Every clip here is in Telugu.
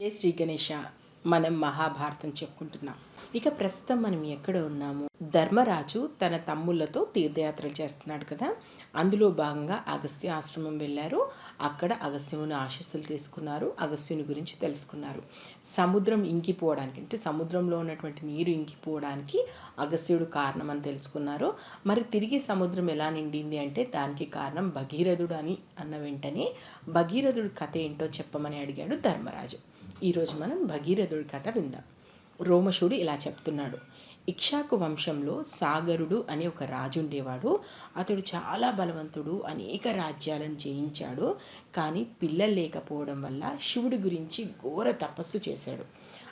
జై శ్రీ గణేష మనం మహాభారతం చెప్పుకుంటున్నాం. ఇక ప్రస్తుతం మనం ఎక్కడ ఉన్నాము? ధర్మరాజు తన తమ్ముళ్ళతో తీర్థయాత్రలు చేస్తున్నాడు కదా. అందులో భాగంగా అగస్త్య ఆశ్రమం వెళ్ళారు. అక్కడ అగస్త్యముని ఆశస్సులు తీసుకున్నారు. అగస్త్యుని గురించి తెలుసుకున్నారు. సముద్రం ఇంకిపోవడానికి అంటే సముద్రంలో ఉన్నటువంటి నీరు ఇంకిపోవడానికి అగస్త్యుడు కారణం అని తెలుసుకున్నారు. మరి తిరిగి సముద్రం ఎలా నిండింది అంటే దానికి కారణం భగీరథుడు అని అన్న వెంటనే భగీరథుడు కథ ఏంటో చెప్పమని అడిగాడు ధర్మరాజు. ఈరోజు మనం భగీరథుడి కథ విందాం. రోమశుడు ఇలా చెప్తున్నాడు. ఇక్షాకు వంశంలో సాగరుడు అనే ఒక రాజు ఉండేవాడు. అతడు చాలా బలవంతుడు అనేక రాజ్యాలను జయించాడు. కానీ పిల్లలు లేకపోవడం వల్ల శివుడి గురించి ఘోర తపస్సు చేశాడు.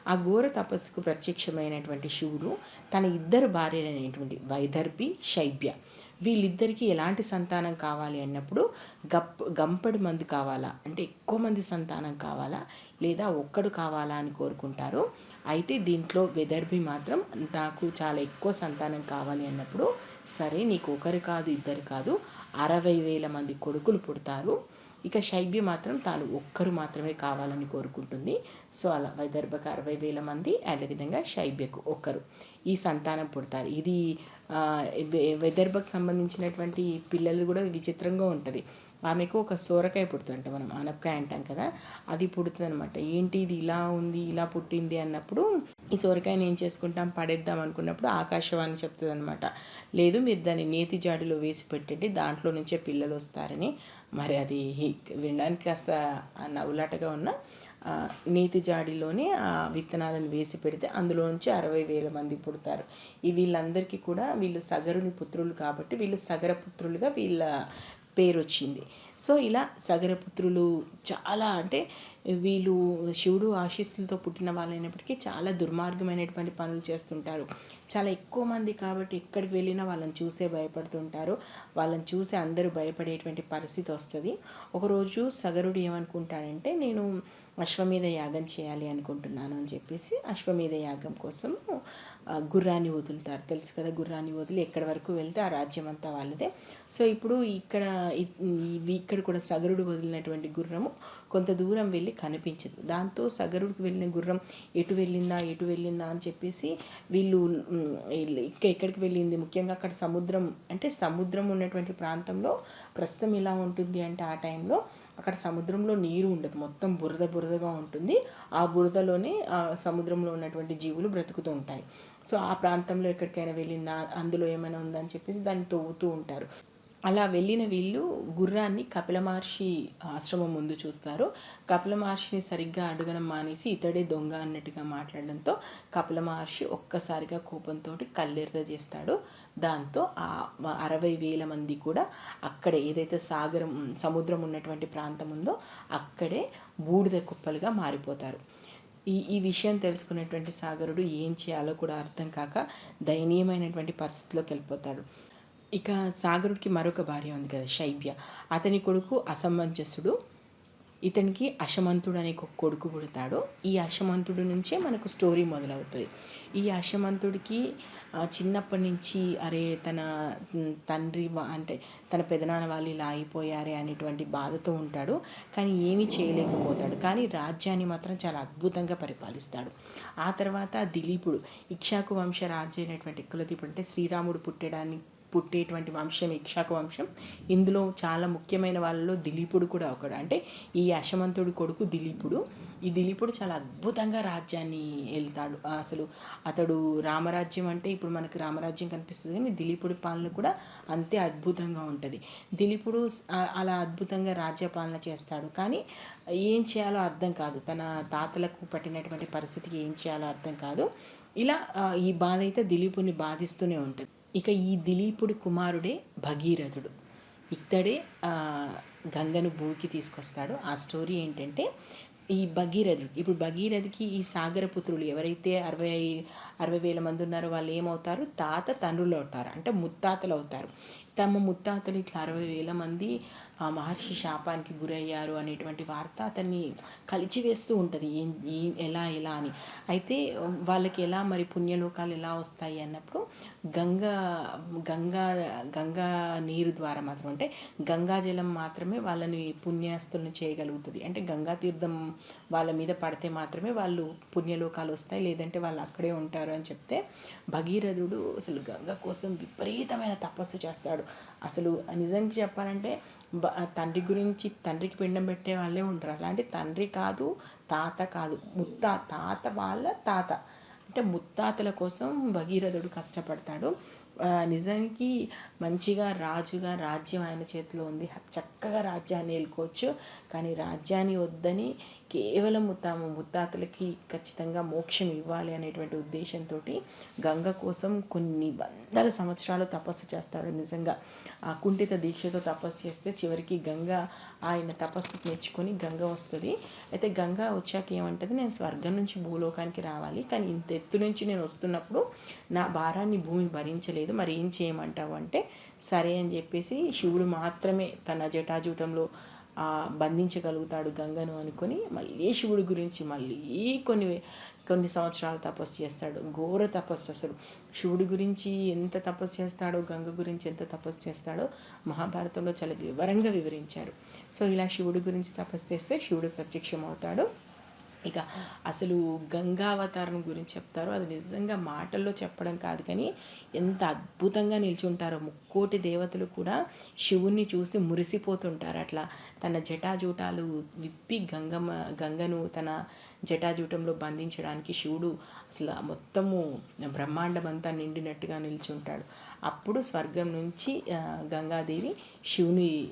ఆ ఘోర తపస్సుకు ప్రత్యక్షమైనటువంటి శివుడు తన ఇద్దరు భార్యలైనటువంటి వైదర్భి శైబ్య వీళ్ళిద్దరికీ ఎలాంటి సంతానం కావాలి అన్నప్పుడు గప్ గంపడి మంది కావాలా? అంటే ఎక్కువ మంది సంతానం కావాలా? లేదా ఒక్కడు కావాలా అని కోరుకుంటారు. అయితే దీంట్లో వెదర్భి మాత్రం నాకు చాలా ఎక్కువ సంతానం కావాలి అన్నప్పుడు సరే నీకు ఒకరు కాదు ఇద్దరు కాదు అరవై వేల మంది కొడుకులు పుడతారు. ఇక శైబ్య మాత్రం తాను ఒక్కరు మాత్రమే కావాలని కోరుకుంటుంది. సో అలా వైదర్భకు అరవై వేల మంది అదేవిధంగా శైబ్యకు ఒక్కరు ఈ సంతానం పుడతారు. ఇది వైదర్భకు సంబంధించినటువంటి పిల్లలు కూడా విచిత్రంగా ఉంటుంది. ఆమెకు ఒక సోరకాయ పుడుతుంట మనం అనపకాయ అంటాం కదా అది పుడుతుంది అనమాట ఏంటి ఇది ఇలా ఉంది ఇలా పుట్టింది అన్నప్పుడు ఈ సోరకాయని ఏం చేసుకుంటాం? పడేద్దాం అనుకున్నప్పుడు ఆకాశవాణి చెప్తుంది అనమాట లేదు మీరు దాన్ని నేతి జాడిలో వేసి పెట్టండి దాంట్లో నుంచే పిల్లలు వస్తారని. మరి అది వినడానికి కాస్త నవ్వులాటగా ఉన్న నీతి జాడిలోనే ఆ విత్తనాలను వేసి పెడితే అందులోంచి అరవై వేల మంది పుడతారు. ఈ వీళ్ళందరికీ కూడా వీళ్ళు సగరుని పుత్రులు కాబట్టి వీళ్ళు సగర పుత్రులుగా వీళ్ళ పేరు వచ్చింది సో ఇలా సగరపుత్రులు చాలా అంటే వీళ్ళు శివుడు ఆశీస్సులతో పుట్టిన వాళ్ళైనప్పటికీ చాలా దుర్మార్గమైనటువంటి పనులు చేస్తుంటారు. చాలా ఎక్కువ మంది కాబట్టి ఎక్కడికి వెళ్ళినా వాళ్ళని చూసే భయపడుతుంటారు. వాళ్ళని చూసి అందరూ భయపడేటువంటి పరిస్థితి వస్తుంది. ఒకరోజు సగరుడు ఏమనుకుంటాడంటే నేను అశ్వమేధ యాగం చేయాలి అనుకుంటున్నాను అని చెప్పేసి అశ్వమేధ యాగం కోసం గుర్రాన్ని వదులుతారు. తెలుసు కదా గుర్రాన్ని వదిలి ఎక్కడి వరకు వెళ్తే ఆ రాజ్యం అంతా వాళ్ళదే. సో ఇప్పుడు ఇక్కడ ఇక్కడ కూడా సగరుడు వదిలినటువంటి గుర్రము కొంత దూరం వెళ్ళి కనిపించదు. దాంతో సగరుడికి వెళ్ళిన గుర్రం ఎటు వెళ్ళిందా ఎటు వెళ్ళిందా అని చెప్పేసి వీళ్ళు ఇంకా ఎక్కడికి వెళ్ళింది? ముఖ్యంగా అక్కడ సముద్రం అంటే సముద్రం ఉన్నటువంటి ప్రాంతంలో ప్రస్తుతం ఎలా ఉంటుంది అంటే ఆ టైంలో అక్కడ సముద్రంలో నీరు ఉండదు. మొత్తం బురద బురదగా ఉంటుంది. ఆ బురదలోనే సముద్రంలో ఉన్నటువంటి జీవులు బ్రతుకుతూ ఉంటాయి. సో ఆ ప్రాంతంలో ఎక్కడికైనా వెళ్ళిందా? అందులో ఏమైనా ఉందని చెప్పేసి దాన్ని తవ్వుతూ ఉంటారు. అలా వెళ్ళిన వీళ్ళు గుర్రాన్ని కపిల మహర్షి ఆశ్రమం ముందు చూస్తారు. కపిల మహర్షిని సరిగ్గా అడగడం మానేసి ఇతడే దొంగ అన్నట్టుగా మాట్లాడడంతో కపిల మహర్షి ఒక్కసారిగా కోపంతో కల్లెర్ర చేస్తాడు. దాంతో ఆ అరవై వేల మంది కూడా అక్కడే ఏదైతే సాగరం సముద్రం ఉన్నటువంటి ప్రాంతం ఉందో అక్కడే బూడిద కుప్పలుగా మారిపోతారు. ఈ ఈ విషయం తెలుసుకున్నటువంటి సాగరుడు ఏం చేయాలో కూడా అర్థం కాక దయనీయమైనటువంటి పరిస్థితిలోకి వెళ్ళిపోతాడు. ఇక సాగరుడికి మరొక భార్య ఉంది కదా శైబ్య అతని కొడుకు అసమంజసుడు. ఇతనికి అశమంతుడు అనే ఒక కొడుకు పుడతాడు. ఈ అశమంతుడు నుంచే మనకు స్టోరీ మొదలవుతుంది. ఈ అశమంతుడికి చిన్నప్పటి నుంచి అరే తన తండ్రి అంటే తన పెదనాన్న వాళ్ళు ఇలా అయిపోయారే అనేటువంటి బాధతో ఉంటాడు. కానీ ఏమీ చేయలేకపోతాడు. కానీ రాజ్యాన్ని మాత్రం చాలా అద్భుతంగా పరిపాలిస్తాడు. ఆ తర్వాత దిలీపుడు ఇక్షాకు వంశ రాజ్యం అయినటువంటి కులదీపుడు అంటే శ్రీరాముడు పుట్టడానికి పుట్టేటువంటి వంశం ఇక్షాకు వంశం. ఇందులో చాలా ముఖ్యమైన వాళ్ళలో దిలీపుడు కూడా ఒకడు. అంటే ఈ అశమంతుడి కొడుకు దిలీపుడు. ఈ దిలీపుడు చాలా అద్భుతంగా రాజ్యాన్ని వెళ్తాడు అసలు అతడు రామరాజ్యం అంటే ఇప్పుడు మనకు రామరాజ్యం కనిపిస్తుంది కానీ దిలీపుడి పాలన కూడా అంతే అద్భుతంగా ఉంటుంది. దిలీపుడు అలా అద్భుతంగా రాజ్య పాలన చేస్తాడు. కానీ ఏం చేయాలో అర్థం కాదు. తన తాతలకు పట్టినటువంటి పరిస్థితికి ఏం చేయాలో అర్థం కాదు. ఇలా ఈ బాధ అయితే దిలీపుని బాధిస్తూనే ఉంటుంది. ఇక ఈ దిలీపుడు కుమారుడే భగీరథుడు. ఇతడే గంగను భూమికి తీసుకొస్తాడు. ఆ స్టోరీ ఏంటంటే ఈ భగీరథుడు ఇప్పుడు భగీరథికి ఈ సాగరపుత్రులు ఎవరైతే అరవై అరవై వేల మంది ఉన్నారో వాళ్ళు ఏమవుతారు? తాత తండ్రులు అవుతారు. అంటే ముత్తాతలు అవుతారు. తమ ముత్తాతలు ఇట్లా అరవై వేల మంది ఆ మహర్షి శాపానికి గురయ్యారు అనేటువంటి వార్త అతన్ని కలిచివేస్తూ ఉంటుంది. ఏం ఎలా ఎలా అని. అయితే వాళ్ళకి ఎలా మరి పుణ్యలోకాలు ఎలా వస్తాయి అన్నప్పుడు గంగా గంగా గంగా నీరు ద్వారా మాత్రం అంటే గంగా జలం మాత్రమే వాళ్ళని పుణ్యాస్తులను చేయగలుగుతుంది. అంటే గంగా తీర్థం వాళ్ళ మీద పడితే మాత్రమే వాళ్ళు పుణ్యలోకాలు వస్తాయి. లేదంటే వాళ్ళు అక్కడే ఉంటారు అని చెప్తే భగీరథుడు అసలు గంగ కోసం విపరీతమైన తపస్సు చేస్తాడు. అసలు నిజంగా చెప్పాలంటే తండ్రి గురించి తండ్రికి పిండం పెట్టే వాళ్ళే ఉంటారు. అలాంటి తండ్రి కాదు తాత కాదు. ముత్తా తాత వాళ్ళ తాత. అంటే ముత్తాతల కోసం భగీరథుడు కష్టపడతాడు. నిజానికి మంచిగా రాజుగా రాజ్యం ఆయన చేతిలో ఉంది. చక్కగా రాజ్యాన్ని ఏలుకోవచ్చు. కానీ రాజ్యాన్ని వద్దని కేవలం తాము ముత్తాతలకి ఖచ్చితంగా మోక్షం ఇవ్వాలి అనేటువంటి ఉద్దేశంతో గంగ కోసం కొన్ని వందల సంవత్సరాలు తపస్సు చేస్తాడు నిజంగా. ఆ కుంఠిత దీక్షతో తపస్సు చేస్తే చివరికి గంగ ఆయన తపస్సు మెచ్చుకొని గంగ వస్తుంది. అయితే గంగ వచ్చాక ఏమంటుంది నేను స్వర్గం నుంచి భూలోకానికి రావాలి కానీ ఇంత ఎత్తు నుంచి నేను వస్తున్నప్పుడు నా భారాన్ని భూమి భరించలేదు. మరి ఏం చేయమంటావు అంటే సరే అని చెప్పేసి శివుడు మాత్రమే తన జటాజూటంలో బంధించగలుగుతాడు గంగను అనుకొని మళ్ళీ శివుడి గురించి మళ్ళీ కొన్ని కొన్ని సంవత్సరాలు తపస్సు చేస్తాడు. ఘోర తపస్సు అసలు. శివుడి గురించి ఎంత తపస్సు చేస్తాడో గంగ గురించి ఎంత తపస్సు చేస్తాడో మహాభారతంలో చాలా వివరంగా వివరించారు. సో ఇలా శివుడి గురించి తపస్సు చేస్తే శివుడు ప్రత్యక్షం అవుతాడు ఇక అసలు గంగావతారం గురించి చెప్తారో అది నిజంగా మాటల్లో చెప్పడం కాదు కానీ ఎంత అద్భుతంగా నిల్చుంటారో. ముక్కోటి దేవతలు కూడా శివుణ్ణి చూసి మురిసిపోతుంటారు. అట్లా తన జటాజూటాలు విప్పి గంగమ్మ గంగను తన జటాజూటంలో బంధించడానికి శివుడు అసలు మొత్తము బ్రహ్మాండం అంతా నిండినట్టుగా నిల్చుంటాడు. అప్పుడు స్వర్గం నుంచి గంగాదేవి శివుని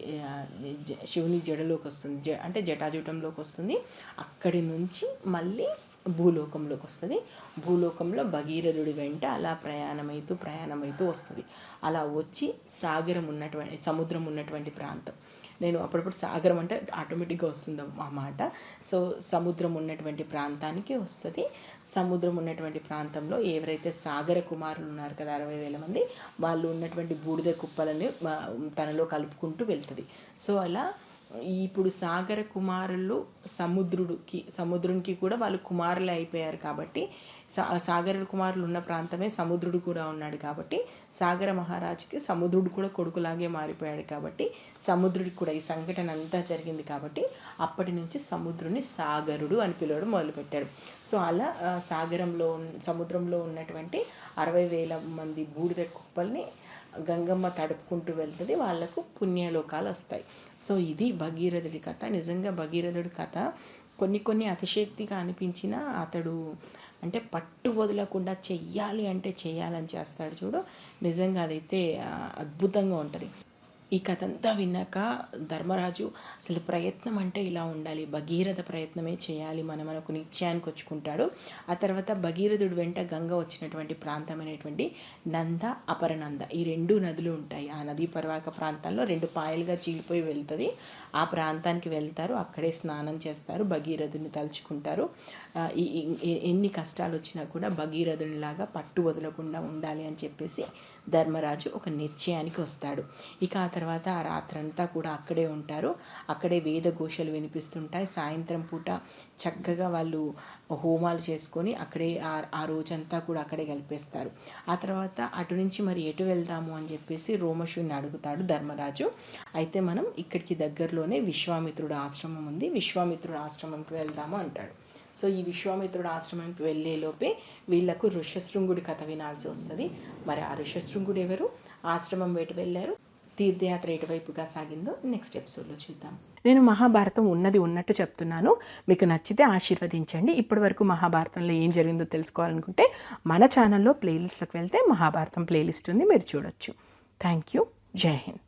శివుని జడలోకి వస్తుంది. జ అంటే జటాజూటంలోకి వస్తుంది. అక్కడి నుంచి మళ్ళీ భూలోకంలోకి వస్తుంది. భూలోకంలో భగీరథుడి వెంట అలా ప్రయాణమైతూ ప్రయాణమైతూ వస్తుంది. అలా వచ్చి సాగరం ఉన్నటువంటి సముద్రం ఉన్నటువంటి ప్రాంతం. నేను అప్పుడప్పుడు సాగరం అంటే ఆటోమేటిక్గా వస్తుంది ఆ మాట. సో సముద్రం ఉన్నటువంటి ప్రాంతానికి వస్తుంది. సముద్రం ఉన్నటువంటి ప్రాంతంలో ఎవరైతే సాగర కుమారులు ఉన్నారు కదా అరవై వేల మంది వాళ్ళు ఉన్నటువంటి బూడిద కుప్పలని తనలో కలుపుకుంటూ వెళ్తుంది. సో అలా ఇప్పుడు సాగర కుమారులు సముద్రుడికి సముద్రునికి కూడా వాళ్ళు కుమారులు అయిపోయారు కాబట్టి సా సాగర కుమారులు ఉన్న ప్రాంతమే సముద్రుడు కూడా ఉన్నాడు కాబట్టి సాగర మహారాజుకి సముద్రుడు కూడా కొడుకులాగే మారిపోయాడు కాబట్టి సముద్రుడికి కూడా ఈ సంఘటన అంతా జరిగింది కాబట్టి అప్పటి నుంచి సముద్రుని సాగరుడు అని పిలవడం మొదలుపెట్టాడు. సో అలా సాగరంలో సముద్రంలో ఉన్నటువంటి అరవై వేల మంది బూడిద కుప్పల్ని గంగమ్మ తడుపుకుంటూ వెళ్తుంది వాళ్ళకు పుణ్యలోకాలు వస్తాయి. సో ఇది భగీరథుడి కథ. నిజంగా భగీరథుడి కథ కొన్ని కొన్ని అతిశక్తిగా అనిపించినా అతడు అంటే పట్టు వదలకుండా చెయ్యాలి అంటే చేయాలని చేస్తాడు చూడు. నిజంగా అదైతే అద్భుతంగా ఉంటుంది. ఈ కథ అంతా విన్నాక ధర్మరాజు అసలు ప్రయత్నం అంటే ఇలా ఉండాలి. భగీరథ ప్రయత్నమే చేయాలి మనం ఒక నిశ్చయానికి వచ్చుకుంటాడు. ఆ తర్వాత భగీరథుడు వెంట గంగ వచ్చినటువంటి ప్రాంతమైనటువంటి నంద అపరనంద ఈ రెండు నదులు ఉంటాయి. ఆ నదీ పర్వాక ప్రాంతాల్లో రెండు పాయలుగా చీలిపోయి వెళ్తుంది. ఆ ప్రాంతానికి వెళ్తారు. అక్కడే స్నానం చేస్తారు. భగీరథుని తలుచుకుంటారు. ఈ- ఎన్ని కష్టాలు వచ్చినా కూడా భగీరథునిలాగా పట్టు వదలకుండా ఉండాలి అని చెప్పేసి ధర్మరాజు ఒక నిశ్చయానికి వస్తాడు. ఇక కథ తర్వాత ఆ రాత్రంతా కూడా అక్కడే ఉంటారు. అక్కడే వేద ఘోషలు వినిపిస్తుంటాయి. సాయంత్రం పూట చక్కగా వాళ్ళు హోమాలు చేసుకొని అక్కడే ఆ- ఆ రోజంతా కూడా అక్కడే గడిపేస్తారు. ఆ తర్వాత అటు నుంచి మరి ఎటు వెళ్దాము అని చెప్పేసి రోమశుని అడుగుతాడు ధర్మరాజు. అయితే మనం ఇక్కడికి దగ్గరలోనే విశ్వామిత్రుడు ఆశ్రమం ఉంది. విశ్వామిత్రుడు ఆశ్రమంకి వెళ్దాము అంటాడు. సో ఈ విశ్వామిత్రుడు ఆశ్రమంకి వెళ్ళే లోపే వీళ్ళకు ఋషశృంగుడి కథ వినాల్సి వస్తుంది. మరి ఆ ఋషశృంగుడు ఎవరు? ఆశ్రమం వేటు వెళ్ళారు. తీర్థయాత్ర ఎటువైపుగా సాగిందో నెక్స్ట్ ఎపిసోడ్లో చూద్దాం. నేను మహాభారతం ఉన్నది ఉన్నట్టు చెప్తున్నాను. మీకు నచ్చితే ఆశీర్వదించండి. ఇప్పటి వరకు మహాభారతంలో ఏం జరిగిందో తెలుసుకోవాలనుకుంటే మన ఛానల్లో ప్లేలిస్ట్లోకి వెళ్తే మహాభారతం ప్లేలిస్ట్ ఉంది. మీరు చూడొచ్చు. థ్యాంక్ యూ జై హింద్